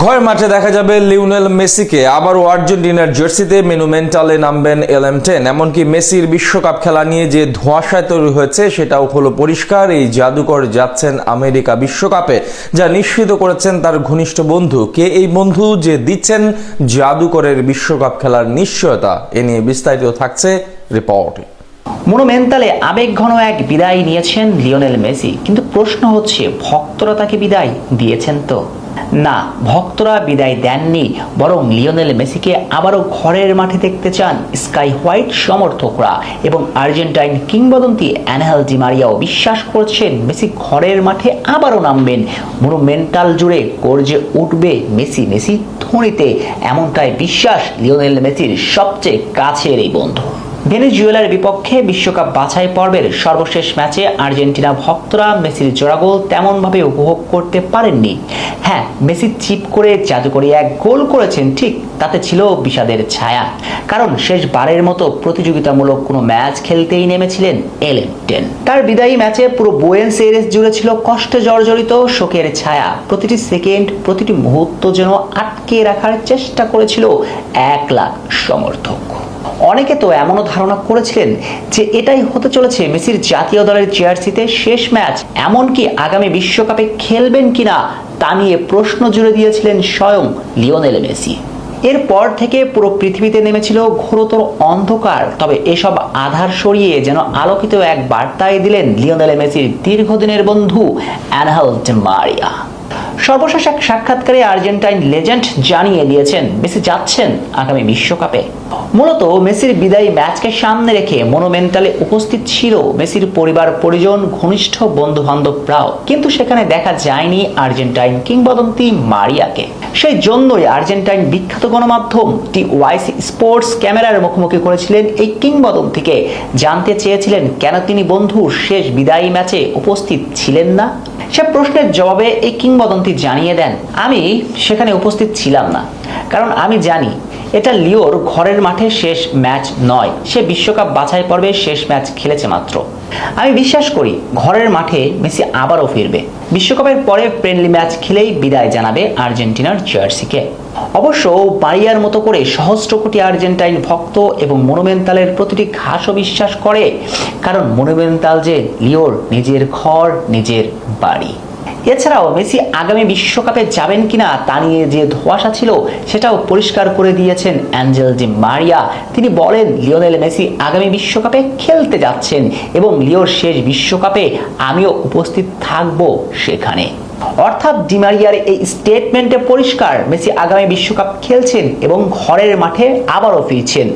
ঘরের মাঠে দেখা যাবে লিওনেল মেসিকে। আবারও আর্জেন্টিনার জার্সিতে মেনুমেন্টালে নামবেন এল এম টেন। এমনকি মেসির বিশ্বকাপ খেলা নিয়ে যে ধোঁয়াশায় তৈরি হয়েছে, সেটাও হলো পরিষ্কার। এই জাদুকর যাচ্ছেন আমেরিকা বিশ্বকাপে, যা নিশ্চিত করেছেন তার ঘনিষ্ঠ বন্ধু। কে এই বন্ধু যে দিচ্ছেন জাদুকরের বিশ্বকাপ খেলার নিশ্চয়তা, এ নিয়ে বিস্তারিত থাকছে রিপোর্টে। মনোমেন্টালে আবেগঘন এক বিদায় নিয়েছেন লিওনেল মেসি, কিন্তু প্রশ্ন হচ্ছে, ভক্তরা তাকে বিদায় দিয়েছেন তো? না, ভক্তরা বিদায় দেননি, বরং লিওনেল মেসিকে আবারও ঘরের মাঠে দেখতে চান স্কাই হোয়াইট সমর্থকরা এবং আর্জেন্টাইন কিংবদন্তি অ্যানহেল ডিমারিয়াও বিশ্বাস করছেন মেসি ঘরের মাঠে আবারও নামবেন। মনোমেন্টাল জুড়ে গর্জে উঠবে মেসি মেসি ধ্বনিতে এমনটাই বিশ্বাস লিওনেল মেসির সবচেয়ে কাছের এই বন্ধু। ভেনেজুয়েলার বিপক্ষে বিশ্বকাপ বাছাই পর্বের সর্বশেষ ম্যাচে আর্জেন্টিনা ভক্তরা মেসির জোড়াগোল তেমনভাবে উপভোগ করতে পারেননি। হ্যাঁ মেসি চিপ করে জাদুকরি এক গোল করেছেন, ঠিক তাতে ছিল বিষাদের ছায়া। কারণ শেষবারের মতো প্রতিযোগিতামূলক কোনো ম্যাচ খেলতেই নেমেছিলেন এলেন তার বিদায়ী ম্যাচে পুরো বোয়েন্স এরেস জুড়ে ছিল কষ্টে জর্জরিত শোকের ছায়া। প্রতিটি সেকেন্ড, প্রতিটি মুহূর্ত যেন আটকে রাখার চেষ্টা করেছিল এক লাখ সমর্থক। অনেকে তো এমনও ধারণা করেছিলেন যে এটাই হতে চলেছে মেসির জাতীয় দলের জার্সিতে শেষ ম্যাচ। এমনকি আগামী বিশ্বকাপে খেলবেন কিনা তা নিয়ে প্রশ্ন জুড়ে দিয়েছিলেন স্বয়ং লিওনেল মেসি। এরপর থেকে পুরো পৃথিবীতে নেমেছিল ঘোরতর অন্ধকার। তবে এসব আধার সরিয়ে যেন আলোকিত এক বার্তায় দিলেন লিওনেল মেসির দীর্ঘদিনের বন্ধু অ্যানহেল মারিয়া সর্বশেষ এক সাক্ষাৎকারে আর্জেন্টাইন লেজেন্ড জানিয়ে দিয়েছেন, মেসি যাচ্ছেন আগামী বিশ্বকাপে। মূলত মেসির বিদায়ী ম্যাচকে সামনে রেখে মনোমেন্টালে উপস্থিত ছিল মেসির পরিবার, পরিজন, ঘনিষ্ঠ বন্ধু বান্ধবরাও কিন্তু সেখানে দেখা যায়নি আর্জেন্টাইন কিংবদন্তি মারিয়াকে। সেই জন্যই আর্জেন্টাইন বিখ্যাত গণমাধ্যম টি ওয়াইসি স্পোর্টস ক্যামেরার মুখোমুখি করেছিলেন এই কিংবদন্তিকে। জানতে চেয়েছিলেন, কেন তিনি বন্ধুর শেষ বিদায়ী ম্যাচে উপস্থিত ছিলেন না? সে প্রশ্নের জবাবে এই কিংবদন্তি জানিয়ে দেন, আমি সেখানে উপস্থিত ছিলাম না। কারণ আমি জানি, এটা লিওর ঘরের মাঠে শেষ ম্যাচ নয়। সে বিশ্বকাপ বাছাই পর্বে শেষ ম্যাচ খেলেছে মাত্র। আমি বিশ্বাস করি, ঘরের মাঠে মেসি আবারও ফিরবে। বিশ্বকাপের পরে ফ্রেন্ডলি ম্যাচ খেলেই বিদায় জানাবে আর্জেন্টিনার জার্সিকে। অবশ্য বাড়িয়ার মতো করে সহস্র কোটি আর্জেন্টাইন ভক্ত এবং মনুমেন্টালের প্রতিটি ঘাসও বিশ্বাস করে, কারণ মনুমেন্টাল যে লিওর, নিজের ঘর, নিজের বাড়ি। এছাড়াও মেসি আগামী বিশ্বকাপে যাবেন কিনা তা নিয়ে যে ধোঁয়াশা ছিল, সেটাও পরিষ্কার করে দিয়েছেন অ্যাঞ্জেল ডি মারিয়া। তিনি বলেন, লিওনেল মেসি আগামী বিশ্বকাপে খেলতে যাচ্ছেন এবং লিওর শেষ বিশ্বকাপে আমিও উপস্থিত থাকব সেখানে। অর্থাৎ ডিমারিয়ার এই স্টেটমেন্টে পরিষ্কার, মেসি আগামী বিশ্বকাপ খেলছেন এবং ঘরের মাঠে আবারও ফিরছেন।